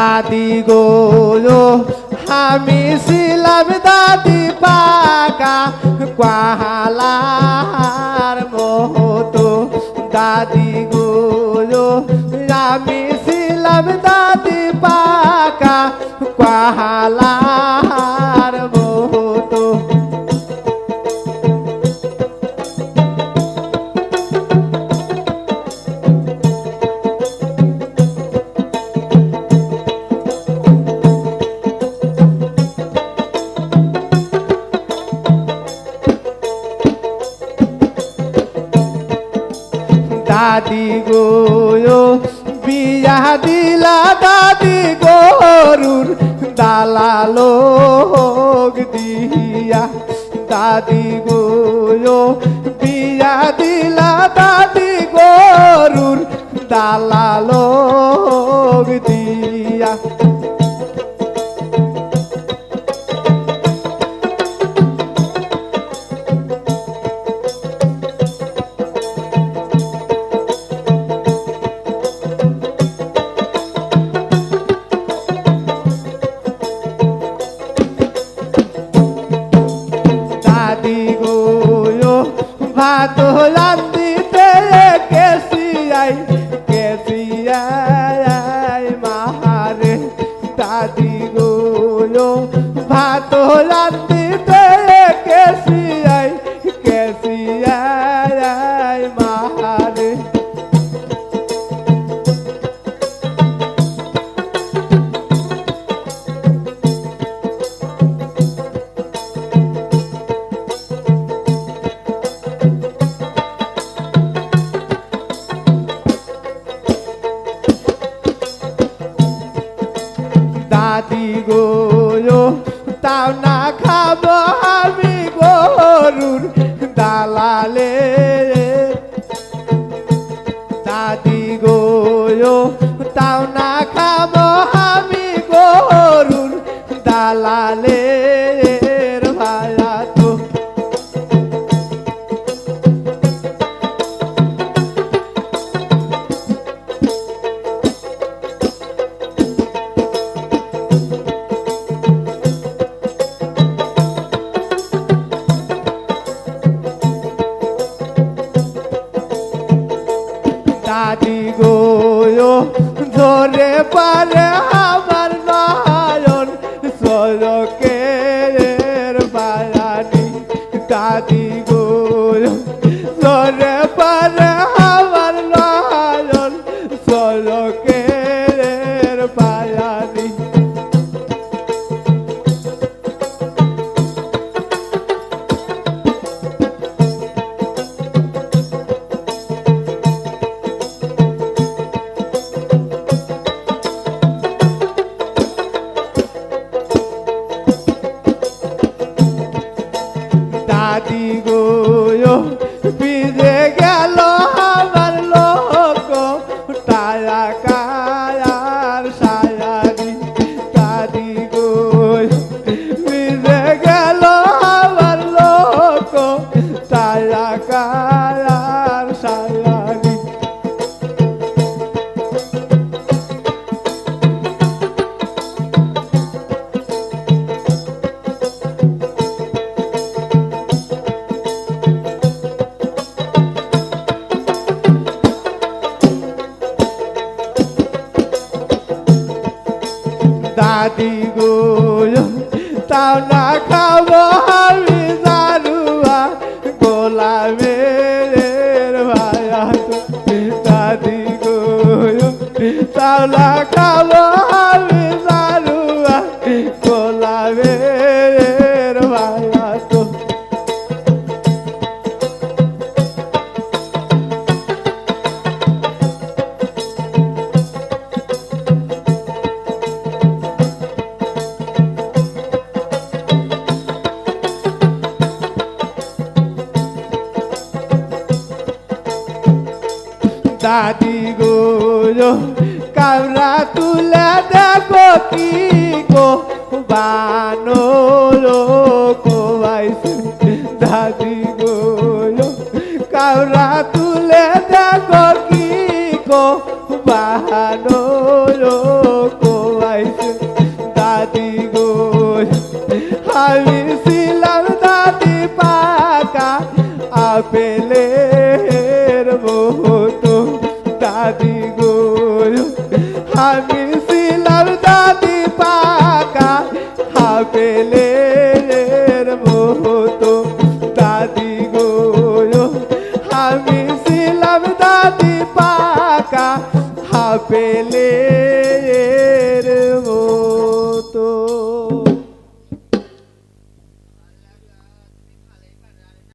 দাদি গো আমি ছিলাম দাদি পাকা কোয়ালার মতো। দাদি গো আমি ছিলাম দাদি পাকা কোয়ালার দাদি গো বিয়া দিলা দাদি গরুর দালালো দিয়া। দাদি গো বিয়া দিলা দাদি গরুর দালালো দিয়া। ভাত আই কেসিয়াই কেসিয়াই মাহারে দাদি গো ভাত রান্দিতে না খাব আমি গরুর দালালে। দাদি গো তাও না খাব পারে আমার নয়ন সরকের বায়ানি দাদি দাদি দাদি গো, তাও না খাব আমি দারুয়া গোলামের ভায়া দাদি গো, তাও না খাব আমি কাটি গো কামরা তুলা দেখো কি গো? বানো কোবাইছে দাদি গো কামরা তুলে দেখো কি গো? বানো কোবাইছে দাদি গো, আমি ছিলাম দাদি পাকা, আপেল পেলে